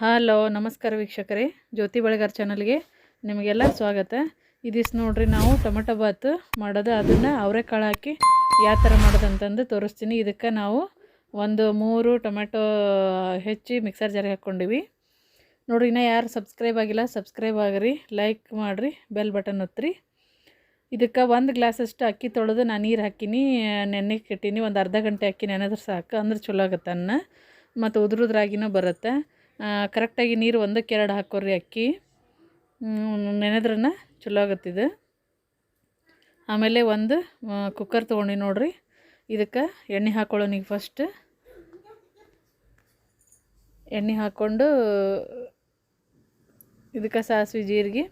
Hello, ನಮಸ್ಕಾರ ವೀಕ್ಷಕರೇ. ಜ್ಯೋತಿ ಬಳೆಗಾರ್ ಚಾನಲ್ಗೆ ನಿಮಗೆಲ್ಲ ಸ್ವಾಗತ. ಇದಿಸ್ ನೋಡ್ರಿ, ನಾವು ಟೊಮೆಟೊ ಬಾತ್ ಮಾಡೋದು, ಅದನ್ನು ಅವರೆಕಾಳು ಹಾಕಿ ಯಾವ ಥರ ಮಾಡೋದಂತಂದು ತೋರಿಸ್ತೀನಿ. ಇದಕ್ಕೆ ನಾವು ಒಂದು ಮೂರು ಟೊಮೆಟೊ ಹೆಚ್ಚಿ ಮಿಕ್ಸರ್ ಜಾರಿಗೆ ಹಾಕ್ಕೊಂಡಿವಿ. ನೋಡ್ರಿ, ಇನ್ನೂ ಯಾರು ಸಬ್ಸ್ಕ್ರೈಬ್ ಆಗಿಲ್ಲ, ಸಬ್ಸ್ಕ್ರೈಬ್ ಆಗಿರಿ, ಲೈಕ್ ಮಾಡಿರಿ, ಬೆಲ್ ಬಟನ್ ಒತ್ತಿರಿ ಇದಕ್ಕೆ ಒಂದು ಗ್ಲಾಸಷ್ಟು ಅಕ್ಕಿ ತೊಳೆದು ನಾನು ನೀರು ಹಾಕಿನಿ ನೆನೆಗೆ ಕಟ್ಟೀನಿ, ಒಂದು ಅರ್ಧ ಗಂಟೆ ಅಕ್ಕಿ ನೆನೆದ್ರೆ ಸಾಕು, ಅಂದ್ರೆ ಚಲೋ ಆಗುತ್ತೆ ಅನ್ನ. ಮತ್ತು ಉದುರುದ್ರಾಗಿನೂ ಬರುತ್ತೆ. ಕರೆಕ್ಟಾಗಿ ನೀರು ಒಂದಕ್ಕೆ ಎರಡು ಹಾಕೋರಿ ಅಕ್ಕಿ. ನೆನೆದ್ರನ ಚಲೋ ಆಗತ್ತಿದೆ. ಆಮೇಲೆ ಒಂದು ಕುಕ್ಕರ್ ತೊಗೊಂಡು ನೋಡಿರಿ. ಇದಕ್ಕೆ ಎಣ್ಣೆ ಹಾಕೊಳ್ಳೋನಿಗೆ ಫಸ್ಟ್ ಎಣ್ಣೆ ಹಾಕ್ಕೊಂಡು, ಇದಕ್ಕೆ ಸಾಸಿವೆ, ಜೀರಿಗೆ,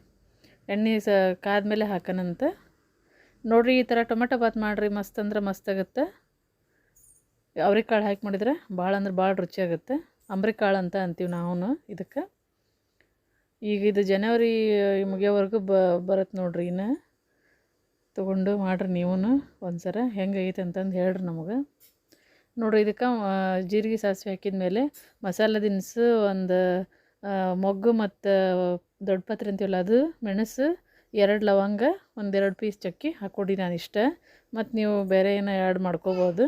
ಎಣ್ಣೆ ಸ, ಕಾದ್ಮೇಲೆ ಹಾಕೋಣಂತ ನೋಡಿರಿ ಈ ಥರ ಟೊಮೆಟೊ ಬಾತ್ ಮಾಡಿರಿ, ಮಸ್ತ್ ಅಂದ್ರೆ ಮಸ್ತ್ ಆಗುತ್ತೆ. ಹಾಕಿ ಮಾಡಿದ್ರೆ ಭಾಳ ಅಂದ್ರೆ ಭಾಳ ರುಚಿ ಆಗುತ್ತೆ. ಅಂಬ್ರಿಕಾಳು ಅಂತ ಅಂತೀವಿ ನಾವು ಇದಕ್ಕೆ. ಈಗ ಇದು ಜನವರಿ ಮುಗಿಯೋವರೆಗೂ ಬ ಬರುತ್ತೆ ನೋಡ್ರಿ ಇನ್ನು. ತೊಗೊಂಡು ಮಾಡಿರಿ ನೀವು ಒಂದು ಸರ ಹೆಂಗೈತೆ ಅಂತಂದು ಹೇಳ್ರಿ ನಮಗೆ. ನೋಡ್ರಿ ಇದಕ್ಕೆ ಜೀರಿಗೆ ಸಾಸಿವೆ ಹಾಕಿದ ಮೇಲೆ ಮಸಾಲೆ ದಿನಸು ಒಂದು ಮೊಗ್ಗು ಮತ್ತು ದೊಡ್ಡ ಪತ್ರೆ ಅಂತೀವಲ್ಲ ಅದು, ಮೆಣಸು, ಎರಡು ಲವಂಗ, ಒಂದೆರಡು ಪೀಸ್ ಚಕ್ಕಿ ಹಾಕ್ಕೊಡಿ ನಾನು ಇಷ್ಟ ಮತ್ತು ನೀವು ಬೇರೆ ಏನೋ ಆ್ಯಡ್ ಮಾಡ್ಕೋಬೋದು.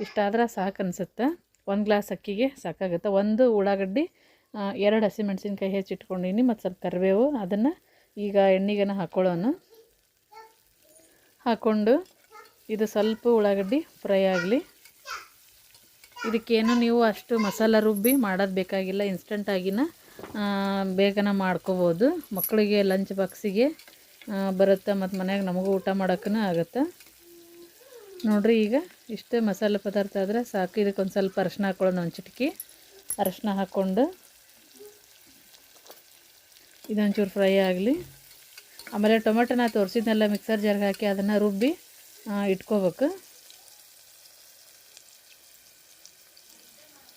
ಇಷ್ಟಾದ್ರೆ ಸಾಕು ಅನಿಸುತ್ತೆ. ಒಂದು ಗ್ಲಾಸ್ ಅಕ್ಕಿಗೆ ಸಾಕಾಗುತ್ತೆ. ಒಂದು ಉಳ್ಳಾಗಡ್ಡಿ ಎರಡು ಹಸಿಮೆಣ್ಸಿನ್ಕಾಯಿ ಹೆಚ್ಚಿಟ್ಕೊಂಡಿನಿ ಮತ್ತು ಸ್ವಲ್ಪ ಕರಿಬೇವು, ಅದನ್ನು ಈಗ ಎಣ್ಣೆಗೆನ ಹಾಕ್ಕೊಳ್ಳೋಣ ಹಾಕ್ಕೊಂಡು ಇದು ಸ್ವಲ್ಪ ಉಳ್ಳಾಗಡ್ಡಿ ಫ್ರೈ ಆಗಲಿ. ಇದಕ್ಕೇನು ನೀವು ಅಷ್ಟು ಮಸಾಲ ರುಬ್ಬಿ ಮಾಡೋದು ಬೇಕಾಗಿಲ್ಲ ಇನ್ಸ್ಟಂಟಾಗಿನ ಬೇಗನ ಮಾಡ್ಕೋಬೋದು. ಮಕ್ಕಳಿಗೆ ಲಂಚ್ ಬಾಕ್ಸಿಗೆ ಬರುತ್ತೆ ಮತ್ತು ಮನೆಯಾಗ ನಮಗೂ ಊಟ ಮಾಡೋಕ್ಕೂ ಆಗುತ್ತೆ. ನೋಡಿರಿ ಈಗ ಇಷ್ಟೇ ಮಸಾಲೆ ಪದಾರ್ಥ ಆದರೆ ಸಾಕು. ಇದಕ್ಕೆ ಒಂದು ಸ್ವಲ್ಪ ಅರಶಿನ ಹಾಕ್ಕೊಳ್ಳೋಣ ಒಂದು ಚಿಟಕಿ. ಅರಶಿನ ಹಾಕ್ಕೊಂಡು ಇದೊಂಚೂರು ಫ್ರೈ ಆಗಲಿ. ಆಮೇಲೆ ಟೊಮೆಟೊನ ತೋರಿಸಿದ್ನೆಲ್ಲ ಮಿಕ್ಸರ್ ಜಾರ್ಗೆ ಹಾಕಿ ಅದನ್ನು ರುಬ್ಬಿ ಇಟ್ಕೋಬೇಕು.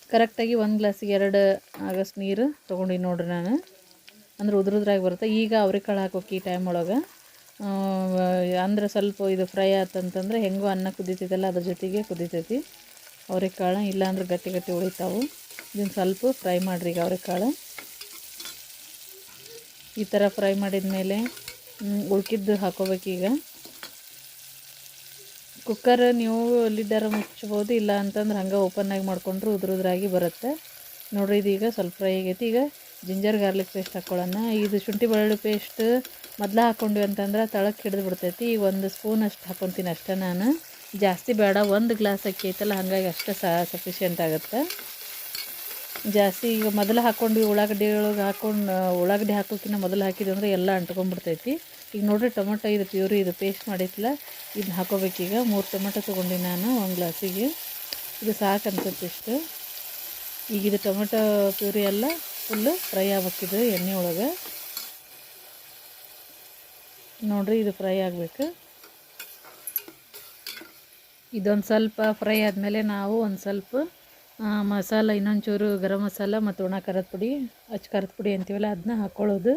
ಕರೆಕ್ಟಾಗಿ ಒಂದು ಗ್ಲಾಸಿಗೆ ಎರಡು ಆಗಸ್ಟ್ ನೀರು ತೊಗೊಂಡು ನೋಡ್ರಿ ನಾನು. ಅಂದ್ರೆ ಉದುರುದ್ರಾಗಿ ಬರುತ್ತೆ. ಈಗ ಅವ್ರಿಕಾಳು ಹಾಕೋಕೆ ಈ ಟೈಮ್ ಒಳಗೆ. ಅಂದ್ರೆ ಸ್ವಲ್ಪ ಇದು ಫ್ರೈ ಆತಂತಂದ್ರೆ ಹೆಂಗೋ ಅನ್ನ ಕುದೀತೈತಲ್ಲ ಅದ್ರ ಜೊತೆಗೆ ಕುದೀತೈತಿ. ಅವ್ರೆಕಾಳು ಇಲ್ಲಾಂದ್ರೆ ಗಟ್ಟಿ ಗಟ್ಟಿ ಉಳಿತಾವು. ಇದನ್ನು ಸ್ವಲ್ಪ ಫ್ರೈ ಮಾಡಿರಿ ಈಗ ಅವ್ರೆಕಾಳು. ಈ ಥರ ಫ್ರೈ ಮಾಡಿದ ಮೇಲೆ ಉಳ್ಕಿದ್ದು ಹಾಕೋಬೇಕೀಗ. ಕುಕ್ಕರ್ ನೀವು ಲಿಡ್ಡರ ಮುಚ್ಬೋದು ಇಲ್ಲ ಅಂತಂದ್ರೆ ಹಂಗೆ ಓಪನ್ನಾಗಿ ಮಾಡ್ಕೊಂಡ್ರೆ ಉದುರುದ್ರಾಗಿ ಬರುತ್ತೆ. ನೋಡ್ರಿ ಇದೀಗ ಸ್ವಲ್ಪ ಫ್ರೈ ಆಗೈತಿ. ಈಗ ಜಿಂಜರ್ ಗಾರ್ಲಿಕ್ ಪೇಸ್ಟ್ ಹಾಕ್ಕೊಳ್ಳೋಣ ಇದು ಶುಂಠಿ ಬೆಳ್ಳುಳ್ಳಿ ಪೇಸ್ಟ್ ಮೊದಲು ಹಾಕ್ಕೊಂಡ್ವಿ ಅಂತಂದ್ರೆ ತಳಕ್ಕೆ ಹಿಡಿದು ಬಿಡ್ತೈತಿ. ಈಗ ಒಂದು ಸ್ಪೂನ್ ಅಷ್ಟು ಹಾಕ್ಕೊತೀನಿ ಅಷ್ಟೇ ನಾನು. ಜಾಸ್ತಿ ಬೇಡ, ಒಂದು ಗ್ಲಾಸ್ ಅಕ್ಕಿ ಐತಲ್ಲ, ಹಾಗಾಗಿ ಅಷ್ಟೇ ಸಹ ಸಫಿಷಿಯೆಂಟ್ ಆಗುತ್ತೆ. ಜಾಸ್ತಿ ಈಗ ಮೊದಲು ಹಾಕ್ಕೊಂಡು ಉಳ್ಳಾಗಡ್ಡಿ ಒಳಗೆ ಹಾಕ್ಕೊಂಡು ಉಳ್ಳಾಗಡ್ಡಿ ಹಾಕೋಕ್ಕಿಂತ ಮೊದಲು ಹಾಕಿದ್ವಿ ಅಂದರೆ ಎಲ್ಲ ಅಂಟ್ಕೊಂಡ್ಬಿಡ್ತೈತಿ. ಈಗ ನೋಡಿರಿ ಟೊಮೆಟೊ ಇದು ಪ್ಯೂರಿ, ಇದು ಪೇಸ್ಟ್ ಮಾಡಿತ್ತಲ್ಲ ಇದನ್ನ ಹಾಕೋಬೇಕೀಗ ಮೂರು ಟೊಮೆಟೊ ತೊಗೊಂಡು ನಾನು ಒಂದು ಗ್ಲಾಸಿಗೆ. ಇದು ಸಾಕು ಅನ್ಸುತ್ತೆ ಇಷ್ಟು. ಈಗ ಟೊಮೆಟೊ ಪ್ಯೂರಿ ಎಲ್ಲ ಫುಲ್ಲು ಫ್ರೈ ಆಗ್ಬೇಕಿದು ಎಣ್ಣೆ ಒಳಗೆ. ನೋಡ್ರಿ ಇದು ಫ್ರೈ ಆಗಬೇಕು. ಇದೊಂದು ಸ್ವಲ್ಪ ಫ್ರೈ ಆದಮೇಲೆ ನಾವು ಒಂದು ಸ್ವಲ್ಪ ಮಸಾಲ, ಇನ್ನೊಂಚೂರು ಗರಂ ಮಸಾಲ ಮತ್ತು ಒಣ ಖಾರದ ಪುಡಿ, ಅಚ್ಚ ಖಾರದ ಪುಡಿ ಅಂತೀವಲ್ಲ ಅದನ್ನ ಹಾಕ್ಕೊಳ್ಳೋದು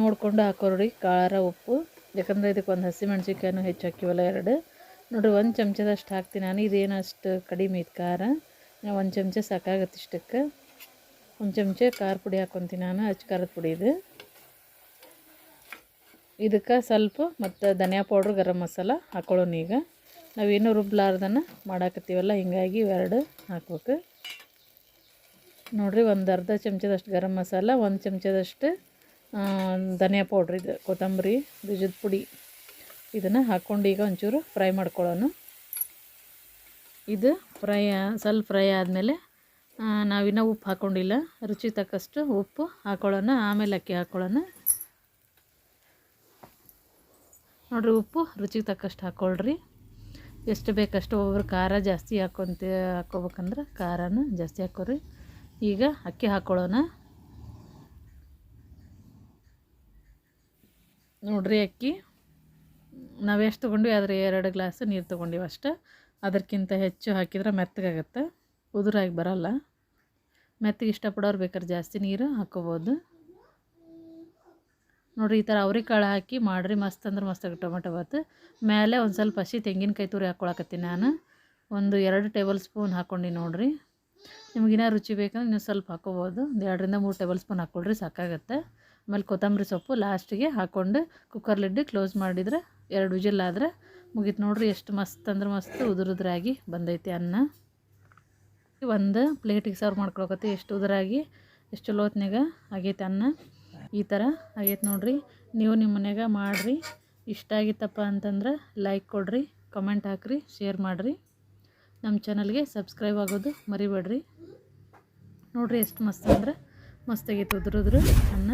ನೋಡಿಕೊಂಡು ಹಾಕೋರಿ ಖಾರ, ಉಪ್ಪು. ಯಾಕಂದರೆ ಇದಕ್ಕೆ ಒಂದು ಹಸಿಮೆಣ್ಸಿನ್ಕಾಯಿನೂ ಹೆಚ್ಚು ಹಾಕಿವಲ್ಲ ಎರಡು. ನೋಡಿರಿ ಒಂದು ಚಮಚದಷ್ಟು ಹಾಕ್ತೀನಿ ನಾನು ಇದೇನು ಅಷ್ಟು ಕಡಿಮೆ ಇತ್ತು ಖಾರ. ಒಂದು ಚಮಚ ಸಾಕಾಗತ್ತೆ ಇಷ್ಟಕ್ಕೆ. ಒಂದು ಚಮಚ ಖಾರ ಪುಡಿ ಹಾಕ್ಕೊತೀನಿ ನಾನು ಅಚ್ಚ ಖಾರದ ಪುಡಿ ಇದು ಇದಕ್ಕೆ ಸ್ವಲ್ಪ ಮತ್ತು ಧನಿಯಾ ಪೌಡ್ರ್ ಗರಂ ಮಸಾಲ ಹಾಕೊಳ್ಳೋಣ ಈಗ ನಾವೇನು ರುಬ್ಲಾರ್ದನ್ನು ಮಾಡಾಕತ್ತೀವಲ್ಲ ಹಿಂಗಾಗಿ ಇವೆರಡು ಹಾಕ್ಬೇಕು ನೋಡಿರಿ ಒಂದು ಅರ್ಧ ಚಮಚದಷ್ಟು ಗರಂ ಮಸಾಲ ಒಂದು ಚಮಚದಷ್ಟು ಧನಿಯಾ ಪೌಡ್ರ್ ಇದು ಕೊತ್ತಂಬರಿ ಬೀಜದ ಪುಡಿ ಇದನ್ನು ಹಾಕ್ಕೊಂಡು ಈಗ ಒಂಚೂರು ಫ್ರೈ ಮಾಡ್ಕೊಳ್ಳೋಣ ಇದು ಫ್ರೈ ಸ್ವಲ್ಪ ಫ್ರೈ ಆದಮೇಲೆ ನಾವಿನ್ನೂ ಉಪ್ಪು ಹಾಕ್ಕೊಂಡಿಲ್ಲ ರುಚಿ ತಕ್ಕಷ್ಟು ಉಪ್ಪು ಹಾಕ್ಕೊಳ್ಳೋಣ ಆಮೇಲೆ ಅಕ್ಕಿ ಹಾಕ್ಕೊಳ್ಳೋಣ ನೋಡಿರಿ, ಉಪ್ಪು ರುಚಿಗೆ ತಕ್ಕಷ್ಟು ಹಾಕ್ಕೊಳ್ರಿ ಎಷ್ಟು ಬೇಕಷ್ಟು ಒಬ್ಬರು ಖಾರ ಜಾಸ್ತಿ ಹಾಕೊಂತ, ಹಾಕ್ಕೋಬೇಕಂದ್ರೆ ಖಾರನ ಜಾಸ್ತಿ ಹಾಕೋರಿ. ಈಗ ಅಕ್ಕಿ ಹಾಕ್ಕೊಳ್ಳೋಣ ನೋಡಿರಿ ಅಕ್ಕಿ. ನಾವು ಎಷ್ಟು ತೊಗೊಂಡ್ವಿ? ಆದರೆ ಎರಡು ಗ್ಲಾಸ್ ನೀರು ತೊಗೊಂಡಿವಿ ಅಷ್ಟೆ. ಅದಕ್ಕಿಂತ ಹೆಚ್ಚು ಹಾಕಿದ್ರೆ ಮೆತ್ತಗಾಗತ್ತೆ. ಉದುರಾಗಿ ಬರಲ್ಲ. ಮೆತ್ತಗೆ ಇಷ್ಟಪಡೋರು ಬೇಕಾದ್ರೆ ಜಾಸ್ತಿ ನೀರು ಹಾಕ್ಕೋಬೋದು. ನೋಡಿರಿ, ಈ ಥರ ಅವ್ರಿಕಾಳು ಹಾಕಿ ಮಾಡಿರಿ, ಮಸ್ತ್ ಅಂದ್ರೆ ಮಸ್ತಾಗಿ ಟೊಮೆಟೊ ಬಾತ್ ಮೇಲೆ ಒಂದು ಸ್ವಲ್ಪ ಹಸಿ ತೆಂಗಿನಕಾಯಿ ತುರಿ ಹಾಕ್ಕೊಳಕತ್ತೀನಿ ನಾನು. ಒಂದು ಎರಡು ಟೇಬಲ್ ಸ್ಪೂನ್ ಹಾಕ್ಕೊಂಡು ನೋಡಿರಿ. ನಿಮಗಿನ್ನ ರುಚಿ ಬೇಕಂದ್ರೆ ನೀವು ಸ್ವಲ್ಪ ಹಾಕೋಬೋದು ಒಂದು ಎರಡರಿಂದ ಮೂರು ಟೇಬಲ್ ಸ್ಪೂನ್ ಹಾಕ್ಕೊಳ್ರಿ, ಸಾಕಾಗತ್ತೆ. ಆಮೇಲೆ ಕೊತ್ತಂಬರಿ ಸೊಪ್ಪು ಲಾಸ್ಟಿಗೆ ಹಾಕ್ಕೊಂಡು ಕುಕ್ಕರ್ ಲಿಡ್ ಕ್ಲೋಸ್ ಮಾಡಿದರೆ ಎರಡು ವಿಜಿಲ್ ಆದರೆ ಮುಗೀತು ನೋಡ್ರಿ, ಎಷ್ಟು ಮಸ್ತ್ ಅಂದ್ರೆ ಮಸ್ತ್ ಉದುರುದ್ರಾಗಿ ಬಂದೈತಿ ಅನ್ನ. ಒಂದು ಪ್ಲೇಟಿಗೆ ಸರ್ವ್ ಮಾಡ್ಕೊಳಕತ್ತಿ, ಎಷ್ಟು ಉದರಾಗಿ, ಎಷ್ಟು ಚಲೋ ಹೊತ್ನ್ಯಾಗ ಆಗೈತೆ ಅನ್ನ. ಈ ಥರ ಆಗೈತೆ ನೋಡಿರಿ. ನೀವು ನಿಮ್ಮ ಮನ್ಯಾಗ ಮಾಡಿರಿ. ಇಷ್ಟ ಆಗಿತ್ತಪ್ಪ ಅಂತಂದ್ರೆ ಲೈಕ್ ಕೊಡ್ರಿ ಕಮೆಂಟ್ ಹಾಕ್ರಿ ಶೇರ್ ಮಾಡಿರಿ. ನಮ್ಮ ಚಾನಲ್ಗೆ ಸಬ್ಸ್ಕ್ರೈಬ್ ಆಗೋದು ಮರಿಬೇಡ್ರಿ. ನೋಡ್ರಿ ಎಷ್ಟು ಮಸ್ತ್ ಅಂದ್ರೆ ಮಸ್ತಾಗೈತೆ ಉದುರಿದ್ರು ಅನ್ನ.